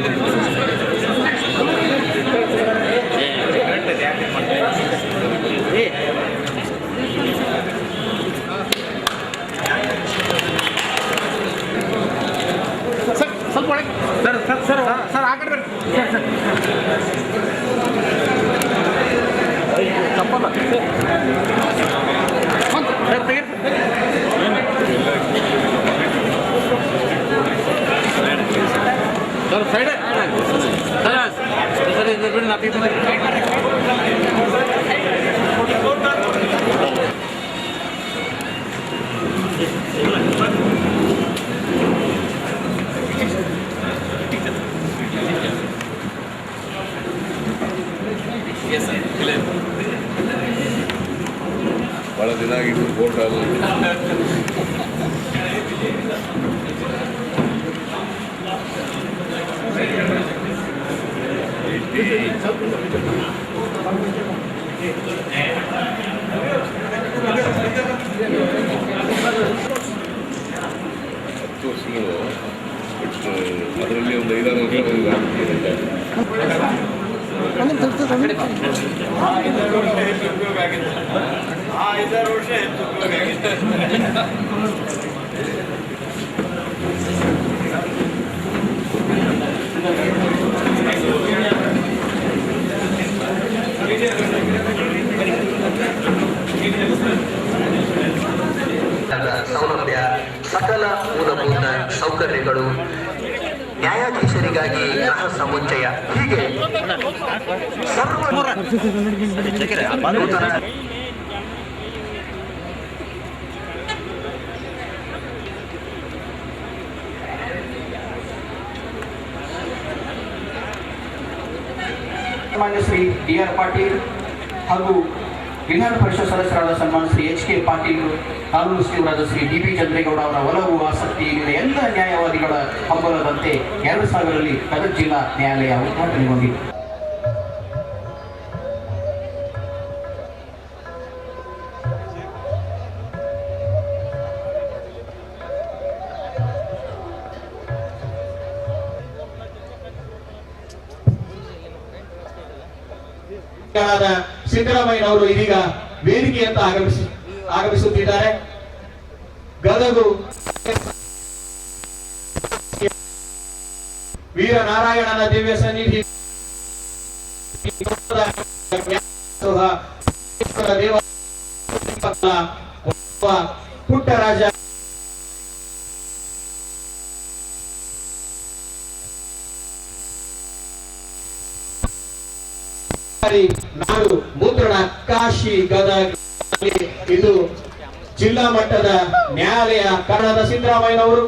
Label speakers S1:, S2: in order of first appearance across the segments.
S1: ಸ್ವಲ್ಪ
S2: local
S3: ಸೌಲಭ್ಯ ಸಕಲ ಮೂಲಭೂತ ಸೌಕರ್ಯಗಳು. ನ್ಯಾಯಾಧೀಶರಿಗಾಗಿ ಗೃಹ ಸಮುಚ್ಚಯ. ಹೀಗೆ ಸರ್ವ
S4: ಸನ್ಮಾನ್ಯ ಶ್ರೀ ಡಿ ಆರ್ ಪಾಟೀಲ್ ಹಾಗೂ ವಿಧಾನ ಪರಿಷತ್ ಸದಸ್ಯರಾದ ಸನ್ಮಾನ್ಯ ಶ್ರೀ ಎಚ್ ಕೆ ಪಾಟೀಲ್ ಕಾನೂನು ಸಚಿವರಾದ ಶ್ರೀ ಡಿ ಬಿ ಚಂದ್ರೇಗೌಡ ಅವರ ಒಲವು, ಆಸಕ್ತಿ ಎಲ್ಲ ನ್ಯಾಯವಾದಿಗಳ ಹಂಬಲದಂತೆ ಎರಡು ಸಾವಿರದಲ್ಲಿ ಗದಗ ಜಿಲ್ಲಾ ನ್ಯಾಯಾಲಯ ಉದ್ಘಾಟನೆಗೊಂಡಿದೆ.
S5: ಆದ ಸಿದ್ದರಾಮಯ್ಯನವರು ಇದೀಗ ವೇದಿಕೆಯಂತ ಆಗಮಿಸಿ ಆಗಮಿಸುತ್ತಿದ್ದಾರೆ. ಗದಗು ವೀರನಾರಾಯಣನ ದಿವ್ಯ ಸನ್ನಿಧಿ ದೇವ ಪುಟ್ಟರಾಜ ಸರ್ಕಾರಿ ನಾಡು ಮುದ್ರಣ ಕಾಶಿ ಗದಗ ಇದು ಜಿಲ್ಲಾ ಮಟ್ಟದ ನ್ಯಾಯಾಲಯ ಕನ್ನಡದ ಸಿದ್ದರಾಮಯ್ಯನವರು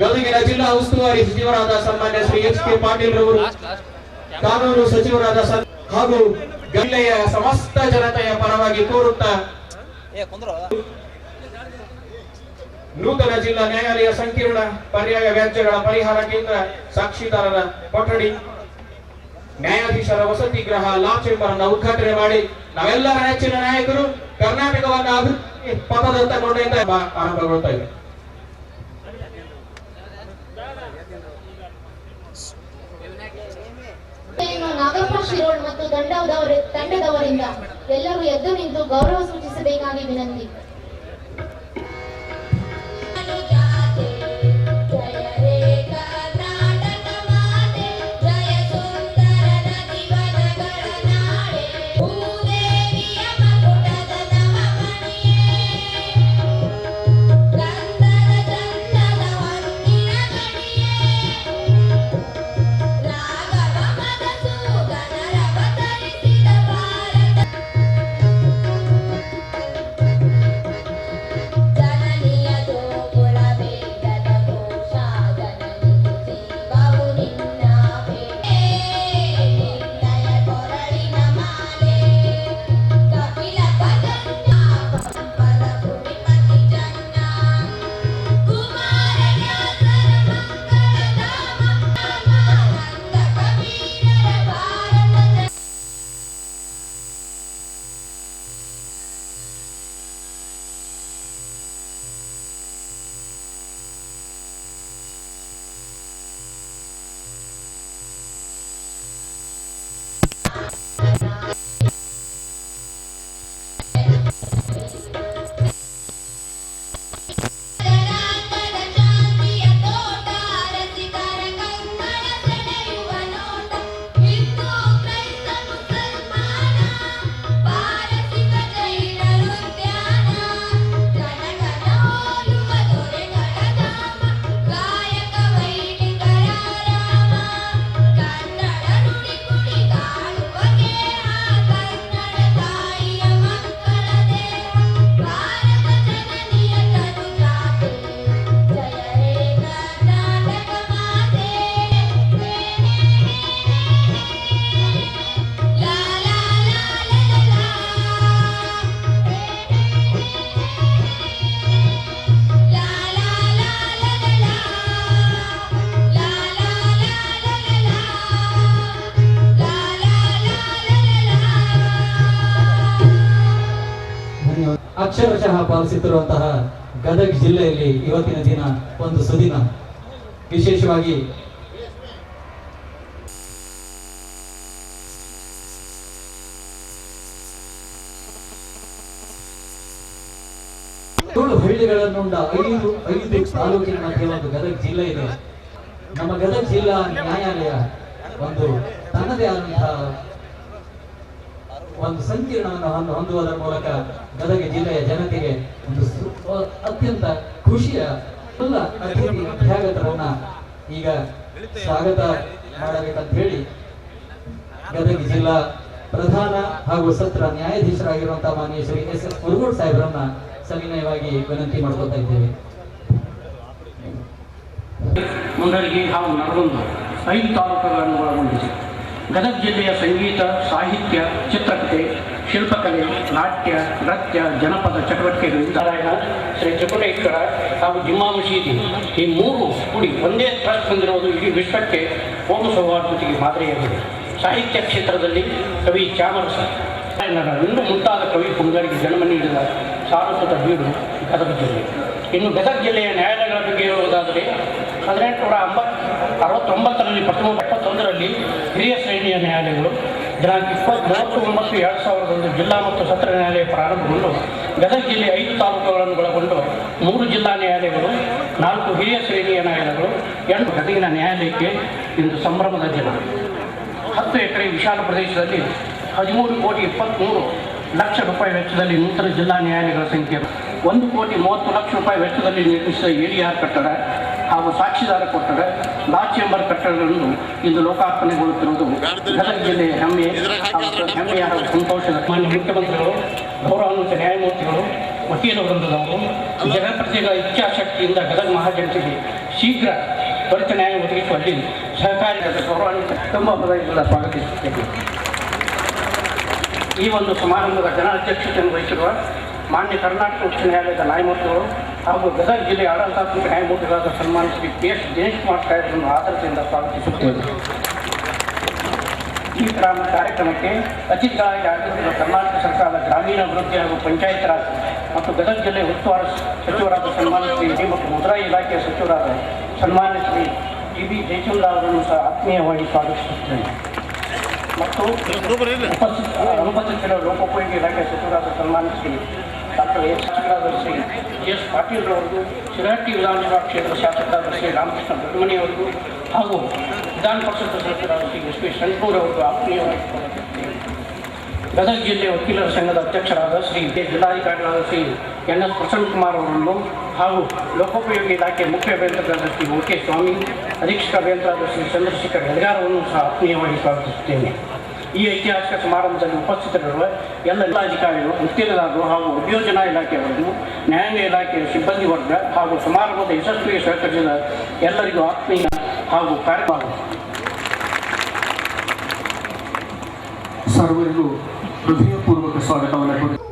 S5: ಗದಗಿನ ಜಿಲ್ಲಾ ಉಸ್ತುವಾರಿ ಸಚಿವರಾದ ಸನ್ಮಾನ್ಯ ಶ್ರೀ ಎಚ್ ಕೆ ಪಾಟೀಲ್ ರವರು ಕಾನೂನು ಸಚಿವರಾದ ಹಾಗೂ ಜಿಲ್ಲೆಯ ಸಮಸ್ತ ಜನತೆಯ ಪರವಾಗಿ ಕೋರುತ್ತಾ ನೂತನ ಜಿಲ್ಲಾ ನ್ಯಾಯಾಲಯ ಸಂಕೀರ್ಣ ಪರ್ಯಾಯ ವ್ಯಾಜ್ಯಗಳ ಪರಿಹಾರ ಕೇಂದ್ರ ಸಾಕ್ಷಿದಾರರ ಕೊಠಡಿ ನ್ಯಾಯಾಧೀಶರ ವಸತಿ ಗೃಹ ಲಾ ಚೇಂಬರ್ ಅನ್ನ ಉದ್ಘಾಟನೆ ಮಾಡಿ ನಾವೆಲ್ಲರ ನೆಚ್ಚಿನ ನಾಯಕರು ಕರ್ನಾಟಕವನ್ನ ಅಭಿವೃದ್ಧಿ ಪಥದತ್ತ ಕೊಂಡೊಯ್ದ ಆರಂಭಗೊಳ್ತಾ ಇದೆ.
S6: ನಾಗಪ್ಪ ಶಿರೋಳ್ ಮತ್ತು ತಂಡದವರ ತಂಡದವರಿಂದ ಎಲ್ಲರೂ ಎದ್ದು ನಿಂತು ಗೌರವ ಸೂಚಿಸಬೇಕಾಗಿ ವಿನಂತಿ.
S1: ಅಕ್ಷರಶಃ ಪಾಲಿಸುತ್ತಿರುವಂತಹ ಗದಗ ಜಿಲ್ಲೆಯಲ್ಲಿ ಇವತ್ತಿನ ದಿನ ಒಂದು ಸುದಿನ. ವಿಶೇಷವಾಗಿ ಏಳು ಹಳ್ಳಿಗಳನ್ನುಂಡ ಐದು ಐದು ತಾಲೂಕಿನ ಮಧ್ಯೆ ಒಂದು ಗದಗ ಜಿಲ್ಲೆ ಇದೆ. ನಮ್ಮ ಗದಗ ಜಿಲ್ಲಾ ನ್ಯಾಯಾಲಯ ಒಂದು ತನ್ನದೇ ಆದಂತಹ ಒಂದು ಸಂಕೀರ್ಣವನ್ನು ಹೊಂದು- ಹೊಂದುವುದರ ಮೂಲಕ ಗದಗ ಜಿಲ್ಲೆಯ ಜನತೆಗೆ ಒಂದು ಅತ್ಯಂತ ಖುಷಿಯ ಎಲ್ಲ ಅತಿಥಿ ಅಭ್ಯಾಗತರನ್ನ ಈಗ ಸ್ವಾಗತ ಮಾಡಬೇಕಂತ ಹೇಳಿ ಗದಗ ಜಿಲ್ಲಾ ಪ್ರಧಾನ ಹಾಗೂ ಸತ್ರ ನ್ಯಾಯಾಧೀಶರಾಗಿರುವಂತಹ ಮಾನ್ಯ ಶ್ರೀ ಎಸ್ ಎಸ್ ಮುರುಗೋಡ್ ಸಾಹೇಬರನ್ನ ಸವಿನಯವಾಗಿ ವಿನಂತಿ ಮಾಡ್ಕೊತಾ ಇದ್ದೇವೆ.
S7: ಮುಂಡರಗಿ ಹಾಗೂ ನರಗುಂದ ಐದು ತಾಲೂಕುಗಳನ್ನು ಒಳಗೊಂಡಿದೆ. ಗದಗ ಜಿಲ್ಲೆಯ ಸಂಗೀತ, ಸಾಹಿತ್ಯ ಚಿತ್ರಕಥೆ ಶಿಲ್ಪಕಲೆ, ನಾಟ್ಯ, ನೃತ್ಯ, ಜನಪದ ಚಟುವಟಿಕೆಗಳಿಂದ ಶ್ರೀ ತ್ರಿಪುರೇಶ್ವರ ಹಾಗೂ ಜಿಮ್ಮಾ ಮಸೀದಿ ಈ ಮೂರು ಗುಡಿ ಒಂದೇ ಟ್ರಸ್ಟ್ ಹೊಂದಿರುವುದು ಇಡೀ ವಿಶ್ವಕ್ಕೆ ಹೋಮ ಸೌಹಾರ್ದತೆಗೆ ಮಾದರಿಯಾಗಿದೆ. ಸಾಹಿತ್ಯ ಕ್ಷೇತ್ರದಲ್ಲಿ ಕವಿ ಚಾಮರಸ. ಇನ್ನು ಮುಂತಾದ ಕವಿ ಪುಂಗರಿಗೆ ಜನ್ಮ ನೀಡಿದ ಸಾರಸ್ವತ ಬೀಡು ಗದಗ ಜಿಲ್ಲೆ. ಇನ್ನು ಗದಗ ಜಿಲ್ಲೆಯ ನ್ಯಾಯಾಲಯಗಳ ಬಗ್ಗೆ ಹೇಳುವುದಾದರೆ ಹದಿನೆಂಟುನೂರ ಅಂಬತ್, ಅರವತ್ತೊಂಬತ್ತರಲ್ಲಿ, ಪ್ರಥಮ ಇಪ್ಪತ್ತೊಂದರಲ್ಲಿ ಹಿರಿಯ ಶ್ರೇಣಿಯ ನ್ಯಾಯಾಲಯಗಳು ದಿನಾಂಕ ಇಪ್ಪತ್ತ್ ಮೂವತ್ತು ಒಂಬತ್ತು ಎರಡು ಸಾವಿರದಂದು ಜಿಲ್ಲಾ ಮತ್ತು ಸತ್ರ ನ್ಯಾಯಾಲಯ ಪ್ರಾರಂಭಗೊಂಡು ಗದಗ ಜಿಲ್ಲೆ ಐದು ತಾಲೂಕುಗಳನ್ನು ಒಳಗೊಂಡು ಮೂರು ಜಿಲ್ಲಾ ನ್ಯಾಯಾಲಯಗಳು, ನಾಲ್ಕು ಹಿರಿಯ ಶ್ರೇಣಿಯ ನ್ಯಾಯಾಲಯಗಳು ಎಂಟು ಗದಗಿನ ನ್ಯಾಯಾಲಯಕ್ಕೆ ಇಂದು ಸಂಭ್ರಮದ ದಿನ. ಹತ್ತು ಎಕರೆ ವಿಶಾಲ ಪ್ರದೇಶದಲ್ಲಿ ಹದಿಮೂರು ಕೋಟಿ ಇಪ್ಪತ್ತ್ಮೂರು ಲಕ್ಷ ರೂಪಾಯಿ ವೆಚ್ಚದಲ್ಲಿ ನೂತನ ಜಿಲ್ಲಾ ನ್ಯಾಯಾಲಯಗಳ ಸಂಖ್ಯೆ. ಒಂದು ಕೋಟಿ ಮೂವತ್ತು ಲಕ್ಷ ರೂಪಾಯಿ ವೆಚ್ಚದಲ್ಲಿ ನಿರ್ಮಿಸಿದ ಎಡಿಆರ್ ಕಟ್ಟಡ ಹಾಗೂ ಸಾಕ್ಷಿದಾರ ಕೊಟ್ಟರೆ ಲಾ ಚೇಂಬರ್ ಕಟ್ಟಡಗಳನ್ನು ಇಂದು ಲೋಕಾರ್ಪಣೆಗೊಳ್ಳುತ್ತಿರುವುದು ಗದಗ ಜಿಲ್ಲೆಯ ಹೆಮ್ಮೆ ಹೆಮ್ಮೆಯ ಸಂತೋಷದ ಮಾನ್ಯ ಮುಖ್ಯಮಂತ್ರಿಗಳು ಗೌರವಾನ್ವಿತ ನ್ಯಾಯಮೂರ್ತಿಗಳು ವಕೀಲ ವೃಂದದವರು ಜನಪ್ರತಿಗಳ ಇಚ್ಛಾಶಕ್ತಿಯಿಂದ ಗದಗ ಮಹಾಜನತೆಗೆ ಶೀಘ್ರ ತ್ವರಿತ ನ್ಯಾಯ ಒದಗಿಸುವಲ್ಲಿ ಸಹಕಾರಿಯಾದ ಗೌರವಾನ್ವಿತ ತುಂಬ ಹೃದಯದಿಂದ ಸ್ವಾಗತಿಸುತ್ತೇನೆ. ಈ ಒಂದು ಸಮಾರಂಭದ ಜನ ಅಧ್ಯಕ್ಷತೆಯನ್ನು ವಹಿಸಿರುವ ಮಾನ್ಯ ಕರ್ನಾಟಕ ಉಚ್ಚ ನ್ಯಾಯಾಲಯದ ನ್ಯಾಯಮೂರ್ತಿಗಳು ಹಾಗೂ ಗದಗ ಜಿಲ್ಲೆಯ ಆಡಳಿತಾತ್ಮಕ ನ್ಯಾಯಮೂರ್ತಿಗಳಾದ ಸನ್ಮಾನ ಶ್ರೀ ಪಿ ಎಸ್ ದಿನೇಶ್ ಕುಮಾರ್ ಸಾಹೇಬರನ್ನು ಆದರದಿಂದ ಸ್ವಾಗತಿಸುತ್ತೇವೆ ಈ ಗ್ರಾಮ ಕಾರ್ಯಕ್ರಮಕ್ಕೆ ಅತಿಥಿಗಳಾಗಿ ಆಗಮಿಸಿರುವ ಕರ್ನಾಟಕ ಸರ್ಕಾರದ ಗ್ರಾಮೀಣಾಭಿವೃದ್ಧಿ ಹಾಗೂ ಪಂಚಾಯತ್ ರಾಜ್ ಮತ್ತು ಗದಗ ಜಿಲ್ಲೆ ಉಸ್ತುವಾರಿ ಸಚಿವರಾದ ಸನ್ಮಾನ ಶ್ರೀ ಡಿ ಮತ್ತು ಮುದ್ರಾಯಿ ಇಲಾಖೆಯ ಸಚಿವರಾದ ಸನ್ಮಾನ್ಯ ಶ್ರೀ ಇ ಬಿ ಜಯಚಂದ್ರ ಅವರನ್ನು ಸಹ ಆತ್ಮೀಯವಾಗಿ ಸ್ವಾಗತಿಸುತ್ತೇನೆ. ಮತ್ತು ಉಪಸ್ಥಿತ ಅನುಪಸ್ಥಿತಿರುವ ಲೋಕೋಪಯೋಗಿ ಇಲಾಖೆಯ ಸಚಿವರಾದ ಸನ್ಮಾನ Shri doctor S Shri S Patil ರವರಿಗೂ Shirahatti ವಿಧಾನಸಭಾ ಕ್ಷೇತ್ರದ ಶಾಸಕರಾದ ಶ್ರೀ ರಾಮಕೃಷ್ಣ ದೊಡ್ಡಮನಿ ಅವರಿಗೂ ಹಾಗೂ ವಿಧಾನ ಪರಿಷತ್ ಸದಸ್ಯರಾದ ಶ್ರೀ ಎಸ್. ಪಿ. ಶಂಕೂರ್ ಅವರಿಗೂ ಆತ್ಮೀಯವಾಗಿ ಗದಗ ಜಿಲ್ಲೆ ವಕೀಲರ ಸಂಘದ ಅಧ್ಯಕ್ಷರಾದ ಶ್ರೀ ಜಿಲ್ಲಾಧಿಕಾರಿಗಳಾದ ಶ್ರೀ ಎನ್. ಎಸ್. ಕುಮಾರ್ ಅವರನ್ನು ಹಾಗೂ ಲೋಕೋಪಯೋಗಿ ಇಲಾಖೆ ಮುಖ್ಯ ಅಭಿಯಂತರಾದ ಶ್ರೀ ಓಕೆ ಸ್ವಾಮಿ, ಅಧೀಕ್ಷಕ ಅಭಿಯಂತರಾದ ಶ್ರೀ ಚಂದ್ರಶೇಖರ್ ಹೆದಗಾರವನ್ನು ಸಹ ಆತ್ಮೀಯವಾಗಿ ಸ್ವಾಗತಿಸುತ್ತೇನೆ. ಈ ಐತಿಹಾಸಿಕ ಸಮಾರಂಭದಲ್ಲಿ ಉಪಸ್ಥಿತರಿರುವ ಎಲ್ಲ ಅಧಿಕಾರಿಗಳು ಗುತ್ತಿಗೆದಾರರು ಹಾಗೂ ಉದ್ಯೋಜನಾ ಇಲಾಖೆಯವರನ್ನು ನ್ಯಾಯಾಂಗ ಇಲಾಖೆಯ ಸಿಬ್ಬಂದಿ ವರ್ಗ ಹಾಗೂ ಸಮಾರಂಭದ ಯಶಸ್ವಿಗೆ ಸಹಕರಿಸಿದ ಎಲ್ಲರಿಗೂ ಆತ್ಮೀಯ ಹಾಗೂ ಕಾರ್ಯಕ್ರಮ. ಸರ್ವರಿಗೂ ಹೃದಯಪೂರ್ವಕ ಸ್ವಾಗತವನ್ನು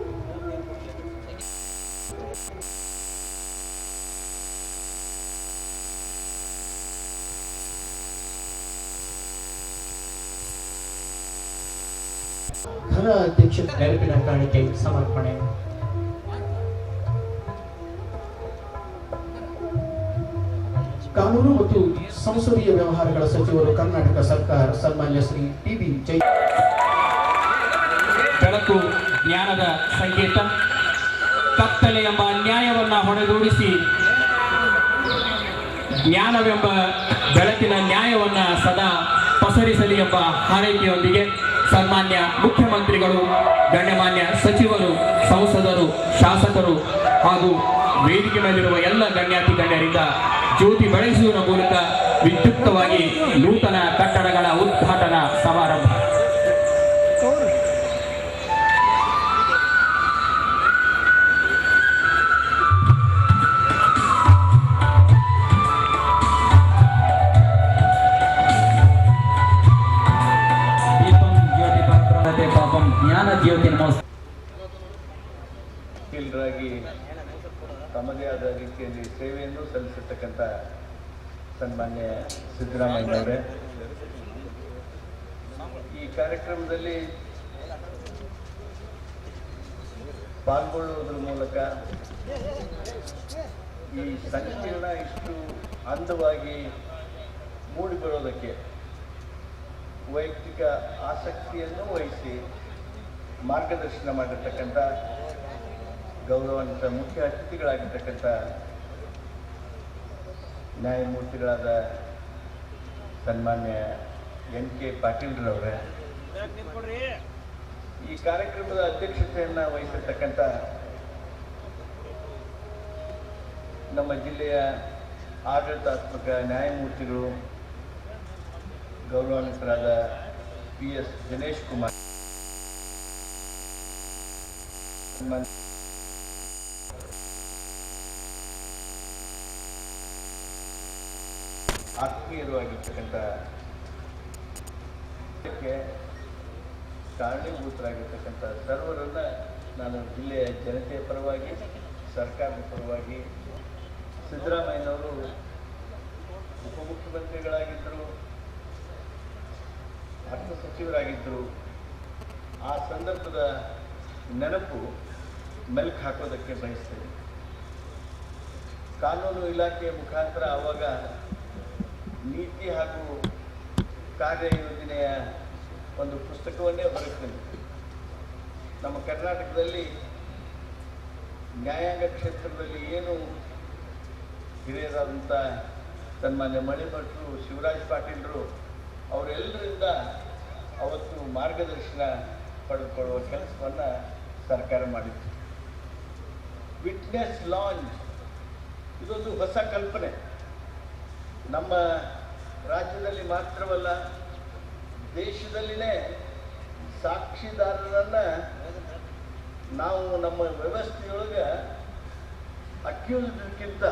S1: ನೆರಪಿನ ಕಾಣಿಕೆ, ಸಮರ್ಪಣೆ. ಕಾನೂನು ಮತ್ತು ಸಂಸದೀಯ ವ್ಯವಹಾರಗಳ ಸಚಿವರು ಕರ್ನಾಟಕ ಸರ್ಕಾರ, ಸನ್ಮಾನ್ಯ ಶ್ರೀ ಟಿ ಬಿ ಜೈ.
S5: ಬೆಳಕು ಜ್ಞಾನದ ಸಂಕೇತ. ಕತ್ತಲೆ ಎಂಬ ನ್ಯಾಯವನ್ನ ಹೊಣೆಗೂಡಿಸಿ ಜ್ಞಾನವೆಂಬ ಬೆಳಕಿನ ನ್ಯಾಯವನ್ನ ಸದಾ ಪಸರಿಸಲಿ ಎಂಬ ಹಾರೈಕೆಯೊಂದಿಗೆ ಸನ್ಮಾನ್ಯ ಮುಖ್ಯಮಂತ್ರಿಗಳು, ಗಣ್ಯಮಾನ್ಯ ಸಚಿವರು, ಸಂಸದರು, ಶಾಸಕರು ಹಾಗೂ ವೇದಿಕೆ ಮೇಲಿರುವ ಎಲ್ಲ ಗಣ್ಯಾತಿ ಗಣ್ಯರಿಂದ ಜ್ಯೋತಿ ಬೆಳೆಸುವ ಮೂಲಕ ವಿದ್ಯುಕ್ತವಾಗಿ ನೂತನ ಕಟ್ಟಡಗಳ ಉದ್ಘಾಟನಾ ಸಮಾರಂಭ.
S8: ಜ್ಞಾನ ಜ್ಯೋತಿ
S9: ನಮಸ್ಕಾರ ತಮ್ಮದೇ ಆದ ರೀತಿಯಲ್ಲಿ ಸೇವೆಯನ್ನು ಸಲ್ಲಿಸಿರ್ತಕ್ಕಂಥ ಸನ್ಮಾನ್ಯ ಸಿದ್ದರಾಮಯ್ಯನವರೇ ಈ ಕಾರ್ಯಕ್ರಮದಲ್ಲಿ ಪಾಲ್ಗೊಳ್ಳುವುದರ ಮೂಲಕ ಈ ಸಂಕೀರ್ಣ ಇಷ್ಟು ಅಂದವಾಗಿ ಮೂಡಿಬರೋದಕ್ಕೆ ವೈಯಕ್ತಿಕ ಆಸಕ್ತಿಯನ್ನು ವಹಿಸಿ ಮಾರ್ಗದರ್ಶನ ಮಾಡಿರ್ತಕ್ಕಂಥ ಗೌರವಾನ್ವಿತ ಮುಖ್ಯ ಅತಿಥಿಗಳಾಗಿರ್ತಕ್ಕಂಥ ನ್ಯಾಯಮೂರ್ತಿಗಳಾದ ಸನ್ಮಾನ್ಯ ಎನ್ ಕೆ ಪಾಟೀಲ್ರವರೇ, ಈ ಕಾರ್ಯಕ್ರಮದ ಅಧ್ಯಕ್ಷತೆಯನ್ನು ವಹಿಸಿರ್ತಕ್ಕಂಥ ನಮ್ಮ ಜಿಲ್ಲೆಯ ಆಡಳಿತಾತ್ಮಕ ನ್ಯಾಯಮೂರ್ತಿಗಳು ಗೌರವಾನ್ವಿತರಾದ ಪಿ ಎಸ್ ದಿನೇಶ್ ಕುಮಾರ್. ಸನ್ಮಾನ್ಯ ಆತ್ಮೀಯರು ಕಾರಣೀಭೂತರಾಗಿರ್ತಕ್ಕಂಥ ಸರ್ವರನ್ನ ನಾನು ಜಿಲ್ಲೆಯ ಜನತೆಯ ಪರವಾಗಿ, ಸರ್ಕಾರದ ಪರವಾಗಿ, ಸಿದ್ದರಾಮಯ್ಯನವರು ಉಪಮುಖ್ಯಮಂತ್ರಿಗಳಾಗಿದ್ದರು, ಅರ್ಥ ಸಚಿವರಾಗಿದ್ದರು. ಆ ಸಂದರ್ಭದ ನೆನಪು ಮೆಲ್ಕು ಹಾಕೋದಕ್ಕೆ ಬಯಸ್ತೇವೆ ಕಾನೂನು ಇಲಾಖೆ ಮುಖಾಂತರ ಆವಾಗ ನೀತಿ ಹಾಗೂ ಕಾರ್ಯಯೋಜನೆಯ ಒಂದು ಪುಸ್ತಕವನ್ನೇ ಹೊರತಂದಿತು ನಮ್ಮ ಕರ್ನಾಟಕದಲ್ಲಿ ನ್ಯಾಯಾಂಗ ಕ್ಷೇತ್ರದಲ್ಲಿ ಏನು ಹಿರಿಯರಾದಂಥ ಸನ್ಮಾನ್ಯ ಮಣಿಭಟ್ರು, ಶಿವರಾಜ್ ಪಾಟೀಲರು, ಅವರೆಲ್ಲರಿಂದ ಅವತ್ತು ಮಾರ್ಗದರ್ಶನ ಪಡೆದುಕೊಳ್ಳುವ ಕೆಲಸವನ್ನು ಸರ್ಕಾರ ಮಾಡಿತ್ತು. ವಿಟ್ನೆಸ್ ಲಾಂಜ್ ಇದೊಂದು ಹೊಸ ಕಲ್ಪನೆ. ನಮ್ಮ ರಾಜ್ಯದಲ್ಲಿ ಮಾತ್ರವಲ್ಲ, ದೇಶದಲ್ಲಿನೇ ಸಾಕ್ಷಿದಾರರನ್ನು ನಾವು ನಮ್ಮ ವ್ಯವಸ್ಥೆಯೊಳಗೆ ಅಕ್ಯೂಸ್ಡ್ಕಿಂತ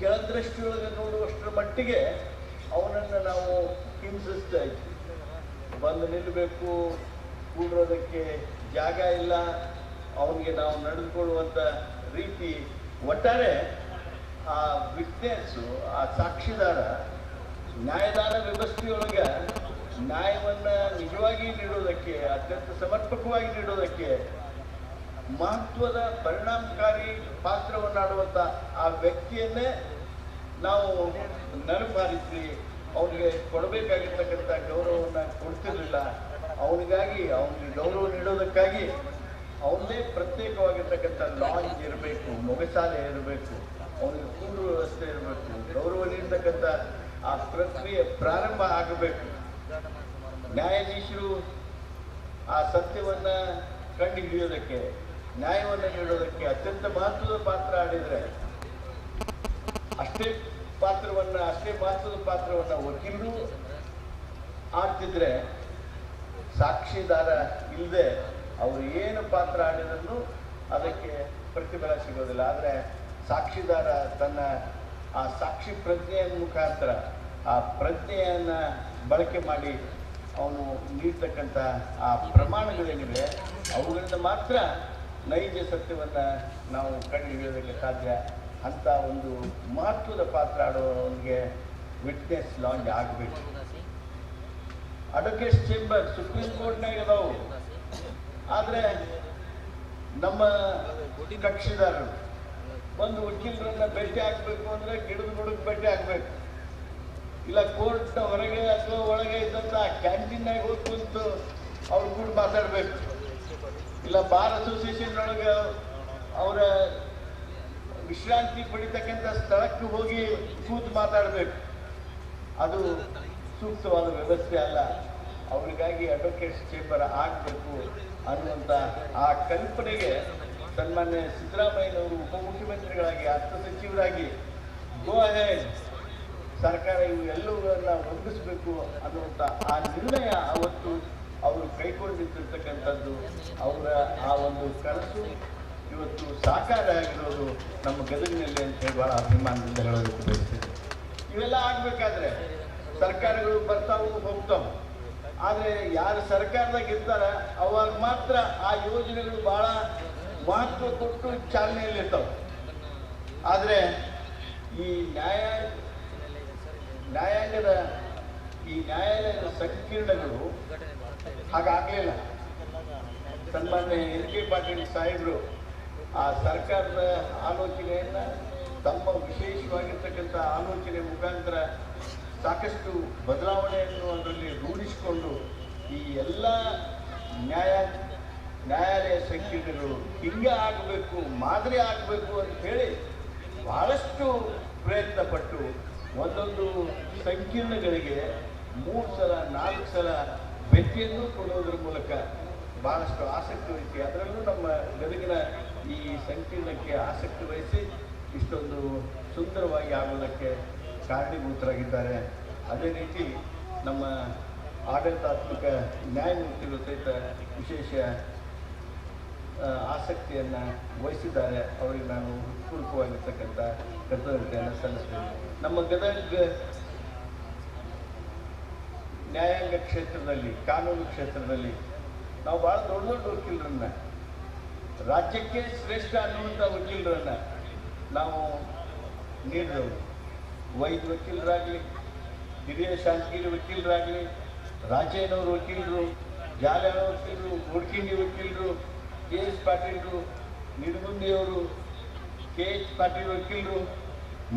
S9: ಕೆಳದೃಷ್ಟಿಯೊಳಗೆ ನೋಡುವಷ್ಟರ ಮಟ್ಟಿಗೆ ಅವನನ್ನು ನಾವು ಹಿಂಸಿಸ್ತಾ ಇದ್ವಿ. ಬಂದು ನಿಲ್ಲಬೇಕು, ಕೂಡೋದಕ್ಕೆ ಜಾಗ ಇಲ್ಲ, ಅವನಿಗೆ ನಾವು ನಡೆದುಕೊಳ್ಳುವಂಥ ರೀತಿ ಒಟ್ಟಾರೆ ಆ ವಿಟ್ನೆಸ್ಸು ಆ ಸಾಕ್ಷಿದಾರ, ನ್ಯಾಯದಾನ ವ್ಯವಸ್ಥೆಯೊಳಗೆ ನ್ಯಾಯವನ್ನು ನಿಜವಾಗಿ ನೀಡೋದಕ್ಕೆ, ಅತ್ಯಂತ ಸಮರ್ಪಕವಾಗಿ ನೀಡೋದಕ್ಕೆ ಮಹತ್ವದ ಪರಿಣಾಮಕಾರಿ ಪಾತ್ರವನ್ನಾಡುವಂಥ ಆ ವ್ಯಕ್ತಿಯನ್ನೇ ನಾವು ನೆನಪಾರಿಸಿ ಅವರಿಗೆ ಕೊಡಬೇಕಾಗಿರ್ತಕ್ಕಂಥ ಗೌರವವನ್ನು ಕೊಡ್ತಿರ್ಲಿಲ್ಲ. ಅವನಿಗಾಗಿ, ಅವನಿಗೆ ಗೌರವ ನೀಡೋದಕ್ಕಾಗಿ ಅವನದೇ ಪ್ರತ್ಯೇಕವಾಗಿರ್ತಕ್ಕಂಥ ಲಾಂಜ್ ಇರಬೇಕು, ಮೊಗಸಾಲೆ ಇರಬೇಕು, ಅವನಿಗೆ ಕೂಡು ವ್ಯವಸ್ಥೆ ಇರಬೇಕು, ಗೌರವ ನೀಡತಕ್ಕಂಥ ಆ ಪ್ರಕ್ರಿಯೆ ಪ್ರಾರಂಭ ಆಗಬೇಕು. ನ್ಯಾಯಾಧೀಶರು ಆ ಸತ್ಯವನ್ನು ಕಂಡು ಹಿಡಿಯೋದಕ್ಕೆ ನ್ಯಾಯವನ್ನು ನೀಡೋದಕ್ಕೆ ಅತ್ಯಂತ ಮಹತ್ವದ ಪಾತ್ರ ಆಡಿದರೆ, ಅಷ್ಟೇ ಪಾತ್ರವನ್ನ, ಅಷ್ಟೇ ಮಹತ್ವದ ಪಾತ್ರವನ್ನ ವಕೀಲರು ಆಡ್ತಿದ್ರೆ ಸಾಕ್ಷಿದಾರ ಇಲ್ಲದೆ ಅವರು ಏನು ಪಾತ್ರ ಆಡಿದ್ರು ಅದಕ್ಕೆ ಪ್ರತಿಫಲ ಸಿಗೋದಿಲ್ಲ. ಆದರೆ ಸಾಕ್ಷಿದಾರ ತನ್ನ ಆ ಸಾಕ್ಷಿ ಪ್ರಜ್ಞೆಯ ಮುಖಾಂತರ ಆ ಪ್ರಜ್ಞೆಯನ್ನು ಬಳಕೆ ಮಾಡಿ ಅವನು ನೀಡ್ತಕ್ಕಂಥ ಆ ಪ್ರಮಾಣಗಳೇನಿವೆ ಅವುಗಳಿಂದ ಮಾತ್ರ ನೈಜ ಸತ್ಯವನ್ನು ನಾವು ಕಂಡು ಹಿಡಿಯೋದಕ್ಕೆ ಸಾಧ್ಯ. ಅಂತ ಒಂದು ಮಹತ್ವದ ಪಾತ್ರ ಆಡೋವನಿಗೆ ವಿಟ್ನೆಸ್ ಲಾಂಚ್ ಆಗಬೇಕು. ಅಡ್ವೊಕೇಟ್ಸ್ ಚೇಂಬರ್ ಸುಪ್ರೀಂ ಕೋರ್ಟ್ನಾಗ ಅದಾವು. ಆದರೆ ನಮ್ಮ ಕಕ್ಷಿದಾರರು ಒಂದು ವಕೀಲರನ್ನ ಭೇಟಿ ಹಾಕಬೇಕು ಅಂದರೆ ಗಿಡದ ಬುಡಕ್ಕೆ ಭೇಟಿ ಹಾಕ್ಬೇಕು ಇಲ್ಲ ಕೋರ್ಟ್ ಹೊರಗೆ ಅಥವಾ ಒಳಗೆ ಇದ್ದಂಥ ಕ್ಯಾಂಟೀನ್ನಾಗ ಹೋಗಿ ಕುಂತು ಅವ್ರ ಕೂಡ ಮಾತಾಡಬೇಕು. ಇಲ್ಲ ಬಾರ್ ಅಸೋಸಿಯೇಷನ್ ಒಳಗೆ ಅವರ ವಿಶ್ರಾಂತಿ ಪಡಿತಕ್ಕಂಥ ಸ್ಥಳಕ್ಕೆ ಹೋಗಿ ಕೂತು ಮಾತಾಡಬೇಕು. ಅದು ಸೂಕ್ತವಾದ ವ್ಯವಸ್ಥೆ ಅಲ್ಲ. ಅವರಿಗಾಗಿ ಅಡ್ವೊಕೇಟ್ಸ್ ಚೇಂಬರ್ ಆಗಬೇಕು ಅನ್ನುವಂಥ ಆ ಕಲ್ಪನೆಗೆ ಸನ್ಮಾನ್ಯ ಸಿದ್ದರಾಮಯ್ಯನವರು ಉಪಮುಖ್ಯಮಂತ್ರಿಗಳಾಗಿ, ಅರ್ಥ ಸಚಿವರಾಗಿ ಗೋ ಸರ್ಕಾರ ಇವು ಎಲ್ಲವುಗಳನ್ನ ಒದಗಿಸಬೇಕು ಅನ್ನುವಂಥ ಆ ನಿರ್ಣಯ ಅವತ್ತು ಅವರು ಕೈಗೊಂಡಿದ್ದಿರ್ತಕ್ಕಂಥದ್ದು ಅವರ ಆ ಒಂದು ಕನಸು ಇವತ್ತು ಸಾಕಾರ ಆಗಿರೋದು ನಮ್ಮ ಗದಗಿನಲ್ಲಿ ಅಂತ ಹೇಳಿ ಭಾಳ ಅಭಿಮಾನದಿಂದ ಹೇಳೋದಕ್ಕೆ ಬಯಸ್ತೇನೆ. ಇವೆಲ್ಲ ಆಗಬೇಕಾದ್ರೆ ಸರ್ಕಾರಗಳು ಬರ್ತಾವು ಹೋಗ್ತಾವು. ಆದರೆ ಯಾರು ಸರ್ಕಾರದಾಗ ಇರ್ತಾರ, ಅವಾಗ ಮಾತ್ರ ಆ ಯೋಜನೆಗಳು ಬಹಳ ಮಹತ್ವ ಕೊಟ್ಟು ಚಾಲನೆಯಲ್ಲಿರ್ತಾವೆ. ಆದರೆ ಈ ನ್ಯಾಯ, ನ್ಯಾಯಾಂಗದ, ಈ ನ್ಯಾಯಾಲಯದ ಸಂಕೀರ್ಣಗಳು ಹಾಗಾಗಲಿಲ್ಲ. ಸನ್ಮಾನ್ಯ ಎನ್ ಕೆ ಪಾಟೀಲ್ ಸಾಹೇಬರು ಆ ಸರ್ಕಾರದ ಆಲೋಚನೆಯನ್ನ ತಮ್ಮ ವಿಶೇಷವಾಗಿರ್ತಕ್ಕಂಥ ಆಲೋಚನೆ ಮುಖಾಂತರ ಸಾಕಷ್ಟು ಬದಲಾವಣೆಯನ್ನು ಅದರಲ್ಲಿ ರೂಢಿಸಿಕೊಂಡು ಈ ಎಲ್ಲ ನ್ಯಾಯ, ನ್ಯಾಯಾಲಯ ಸಂಕೀರ್ಣಗಳು ಹಿಂಗೆ ಆಗಬೇಕು, ಮಾದರಿ ಆಗಬೇಕು ಅಂತ ಹೇಳಿ ಬಹಳಷ್ಟು ಪ್ರಯತ್ನ ಪಟ್ಟು ಒಂದೊಂದು ಸಂಕೀರ್ಣಗಳಿಗೆ ಮೂರು ಸಲ, ನಾಲ್ಕು ಸಲ ಬೆಟ್ಟಿಯನ್ನು ಕೊಡುವುದರ ಮೂಲಕ ಬಹಳಷ್ಟು ಆಸಕ್ತಿ ವಹಿಸಿ, ಅದರಲ್ಲೂ ನಮ್ಮ ಗದಗಿನ ಈ ಸಂಕೀರ್ಣಕ್ಕೆ ಆಸಕ್ತಿ ವಹಿಸಿ ಇಷ್ಟೊಂದು ಸುಂದರವಾಗಿ ಆಗೋದಕ್ಕೆ ಕಾರಣೀಭೂತರಾಗಿದ್ದಾರೆ ಅದೇ ರೀತಿ ನಮ್ಮ ಆಡಳಿತಾತ್ಮಕ ನ್ಯಾಯಮೂರ್ತಿಗಳು ಸಹಿತ ವಿಶೇಷ ಆಸಕ್ತಿಯನ್ನು ವಹಿಸಿದ್ದಾರೆ. ಅವರಿಗೆ ನಾನು ಹೃತ್ಪೂರ್ವಕವಾಗಿರ್ತಕ್ಕಂಥ ಕೃತಜ್ಞತೆಯನ್ನು ಸಲ್ಲಿಸ್ತೇನೆ. ನಮ್ಮ ಗದಗ ನ್ಯಾಯಾಂಗ ಕ್ಷೇತ್ರದಲ್ಲಿ, ಕಾನೂನು ಕ್ಷೇತ್ರದಲ್ಲಿ ನಾವು ಭಾಳ ದೊಡ್ಡ ದೊಡ್ಡ ವಕೀಲರನ್ನ, ರಾಜ್ಯಕ್ಕೆ ಶ್ರೇಷ್ಠ ಅನ್ನುವಂಥ ವಕೀಲರನ್ನು ನಾವು ನೀಡಿದವರು ವೈದ್ಯ ವಕೀಲರಾಗಲಿ ಹಿರಿಯ ಶಾಂತಿಗಿರಿ ವಕೀಲರಾಗಲಿ, ರಾಜೇನವ್ರ ವಕೀಲರು ಜಾಲನ ವಕೀಲರು ಹುಡ್ಕಿಂಡಿ ವಕೀಲರು ಕೆ ಎಸ್ ಪಾಟೀಲರು, ನಿಡಗುಂದಿಯವರು ಕೆ ಎಚ್ ಪಾಟೀಲ್ ವಕೀಲರು,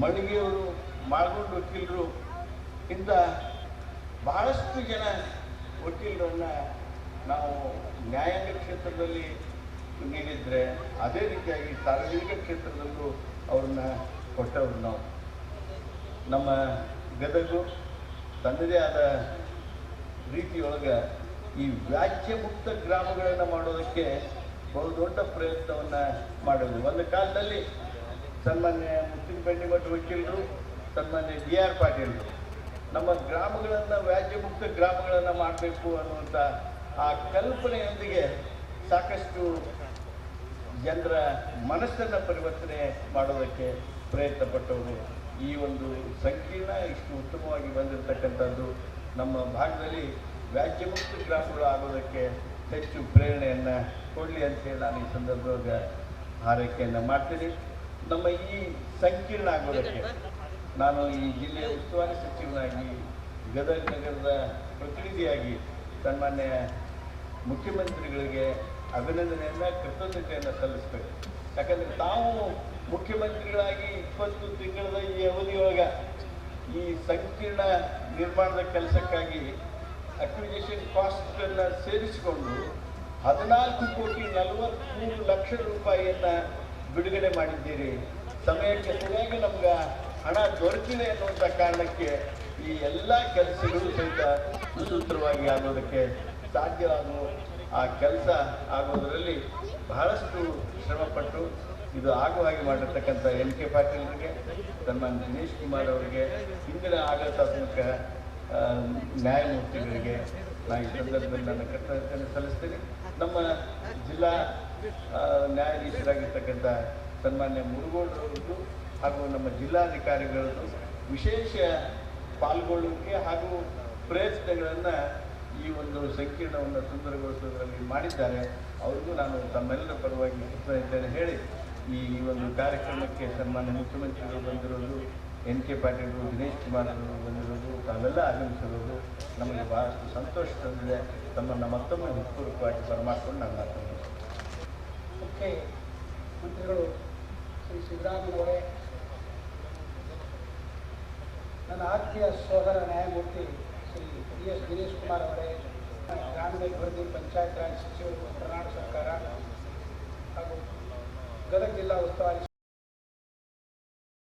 S9: ಮಳಿಗೆಯವರು, ಮಾಳ್ಗುಂಡ್ ವಕೀಲರು, ಇಂಥ ಬಹಳಷ್ಟು ಜನ ವಕೀಲರನ್ನು ನಾವು ನ್ಯಾಯಾಂಗ ಕ್ಷೇತ್ರದಲ್ಲಿ ನೀಡಿದರೆ ಅದೇ ರೀತಿಯಾಗಿ ಸಾರ್ವಜನಿಕ ಕ್ಷೇತ್ರದಲ್ಲೂ ಅವ್ರನ್ನ ಕೊಟ್ಟವ್ರು ನಾವು. ನಮ್ಮ ಗದಗು ತನ್ನದೇ ಆದ ರೀತಿಯೊಳಗೆ ಈ ವ್ಯಾಜ್ಯ ಮುಕ್ತ ಗ್ರಾಮಗಳನ್ನು ಮಾಡೋದಕ್ಕೆ ಬಹು ದೊಡ್ಡ ಪ್ರಯತ್ನವನ್ನು ಮಾಡೋದು ಒಂದು ಕಾಲದಲ್ಲಿ ಸನ್ಮಾನ್ಯ ಮುತ್ತಿನ ಬೆಂಡಿಮಠ ವಕೀಲರು, ಸನ್ಮಾನ್ಯ ಡಿ ಆರ್ ಪಾಟೀಲರು, ನಮ್ಮ ಗ್ರಾಮಗಳನ್ನು ವ್ಯಾಜ್ಯ ಮುಕ್ತ ಗ್ರಾಮಗಳನ್ನು ಮಾಡಬೇಕು ಅನ್ನುವಂಥ ಆ ಕಲ್ಪನೆಯೊಂದಿಗೆ ಸಾಕಷ್ಟು ಜನರ ಮನಸ್ಸನ್ನು ಪರಿವರ್ತನೆ ಮಾಡೋದಕ್ಕೆ ಪ್ರಯತ್ನ ಪಟ್ಟವರು ಈ ಒಂದು ಸಂಕೀರ್ಣ ಇಷ್ಟು ಉತ್ತಮವಾಗಿ ಬಂದಿರತಕ್ಕಂಥದ್ದು ನಮ್ಮ ಭಾಗದಲ್ಲಿ ವ್ಯಾಜ್ಯಮುಕ್ತ ಗ್ರಾಮಗಳು ಆಗೋದಕ್ಕೆ ಹೆಚ್ಚು ಪ್ರೇರಣೆಯನ್ನು ಕೊಡಲಿ ಅಂತೇಳಿ ನಾನು ಈ ಸಂದರ್ಭದಾಗ ಹಾರೈಕೆಯನ್ನು ಮಾಡ್ತೀನಿ. ನಮ್ಮ ಈ ಸಂಕೀರ್ಣ ಆಗೋದಕ್ಕೆ ನಾನು ಈ ಜಿಲ್ಲೆಯ ಉಸ್ತುವಾರಿ ಸಚಿವನಾಗಿ, ಗದಗ ನಗರದ ಪ್ರತಿನಿಧಿಯಾಗಿ ಸನ್ಮಾನ್ಯ ಮುಖ್ಯಮಂತ್ರಿಗಳಿಗೆ ಅಭಿನಂದನೆಯನ್ನು, ಕೃತಜ್ಞತೆಯನ್ನು ಸಲ್ಲಿಸಬೇಕು. ಯಾಕಂದರೆ ತಾವು ಮುಖ್ಯಮಂತ್ರಿಗಳಾಗಿ ಇಪ್ಪತ್ತು ತಿಂಗಳ ಈ ಅವಧಿಯೊಳಗೆ ಈ ಸಂಕೀರ್ಣ ನಿರ್ಮಾಣದ ಕೆಲಸಕ್ಕಾಗಿ ಅಕ್ವಿಜೇಷನ್ ಕಾಸ್ಟನ್ನು ಸೇರಿಸಿಕೊಂಡು ಹದಿನಾಲ್ಕು ಕೋಟಿ ನಲವತ್ತ್ಮೂರು ಲಕ್ಷ ರೂಪಾಯಿಯನ್ನು ಬಿಡುಗಡೆ ಮಾಡಿದ್ದೀರಿ. ಸಮಯಕ್ಕೆ ಸರಿಯಾಗಿ ನಮ್ಗೆ ಹಣ ದೊರಕಿದೆ ಅನ್ನುವಂಥ ಕಾರಣಕ್ಕೆ ಈ ಎಲ್ಲ ಕೆಲಸಗಳು ಸಹಿತ ಸುಸೂತ್ರವಾಗಿ ಆಗೋದಕ್ಕೆ ಸಾಧ್ಯ ಆ ಕೆಲಸ ಆಗೋದರಲ್ಲಿ ಬಹಳಷ್ಟು ಶ್ರಮಪಟ್ಟು ಇದು ಆಗುವಾಗಿ ಮಾಡಿರ್ತಕ್ಕಂಥ ಎನ್ ಕೆ ಪಾಟೀಲ್ರಿಗೆ ಸನ್ಮಾನ್ ದಿನೇಶ್ ಕುಮಾರ್ ಅವರಿಗೆ, ಹಿಂದಿನ ಆಡಳಿತಾತ್ಮಕ ನ್ಯಾಯಮೂರ್ತಿಗಳಿಗೆ ನಾನು ಈ ಸಂದರ್ಭದಲ್ಲಿ ನನ್ನ ಕರ್ತವ್ಯತೆಯನ್ನು ಸಲ್ಲಿಸ್ತೀನಿ. ನಮ್ಮ ಜಿಲ್ಲಾ ನ್ಯಾಯಾಧೀಶರಾಗಿರ್ತಕ್ಕಂಥ ಸನ್ಮಾನ್ಯ ಮುರುಗೋಡ್ರವ್ರದ್ದು ಹಾಗೂ ನಮ್ಮ ಜಿಲ್ಲಾಧಿಕಾರಿಗಳದ್ದು ವಿಶೇಷ ಪಾಲ್ಗೊಳ್ಳುವಿಕೆ ಹಾಗೂ ಪ್ರಯತ್ನಗಳನ್ನು ಈ ಒಂದು ಸಂಕೀರ್ಣವನ್ನು ಸುಂದರಗೊಳಿಸುವುದರಲ್ಲಿ ಮಾಡಿದ್ದಾರೆ. ಅವ್ರಿಗೂ ನಾನು ತಮ್ಮೆಲ್ಲರ ಪರವಾಗಿ ಕೃತಜ್ಞತೆಯನ್ನು ಹೇಳಿ ಈ ಒಂದು ಕಾರ್ಯಕ್ರಮಕ್ಕೆ ಸನ್ಮಾನ್ಯ ಮುಖ್ಯಮಂತ್ರಿಗಳು ಬಂದಿರೋದು, ಎನ್ ಕೆ ಪಾಟೀಲ್ ದಿನೇಶ್ ಕುಮಾರ್ ಅವರು ಬಂದಿರೋದು, ತಾವೆಲ್ಲ ಆಗಮಿಸಿರೋದು ನಮಗೆ ಬಹಳಷ್ಟು ಸಂತೋಷ ತಂದಿದೆ. ತಮ್ಮನ್ನು ಮತ್ತೊಮ್ಮೆ ಹೃತ್ಪೂರ್ವಕವಾಗಿ ಬರಮಾಡ್ಕೊಂಡು ನಾನು ಮಾತಾಡ್ತೀನಿ
S10: ಮುಖ್ಯ ಮಂತ್ರಿಗಳು, ಶ್ರೀ ಸಿದ್ದರಾಮಯ್ಯವರೇ ನನ್ನ ಆತ್ಮೀಯ ಸೋದರ ನ್ಯಾಯಮೂರ್ತಿ ಶ್ರೀ ಡಿ ಎಸ್ ದಿನೇಶ್ ಕುಮಾರ್ ಅವರೇ, ಗ್ರಾಮೀಣಾಭಿವೃದ್ಧಿ ಪಂಚಾಯತ್ ರಾಜ್ ಸಚಿವರು, ಕರ್ನಾಟಕ ಸರ್ಕಾರ ಹಾಗೂ ಗದಗ ಜಿಲ್ಲಾ ಉಸ್ತುವಾರಿ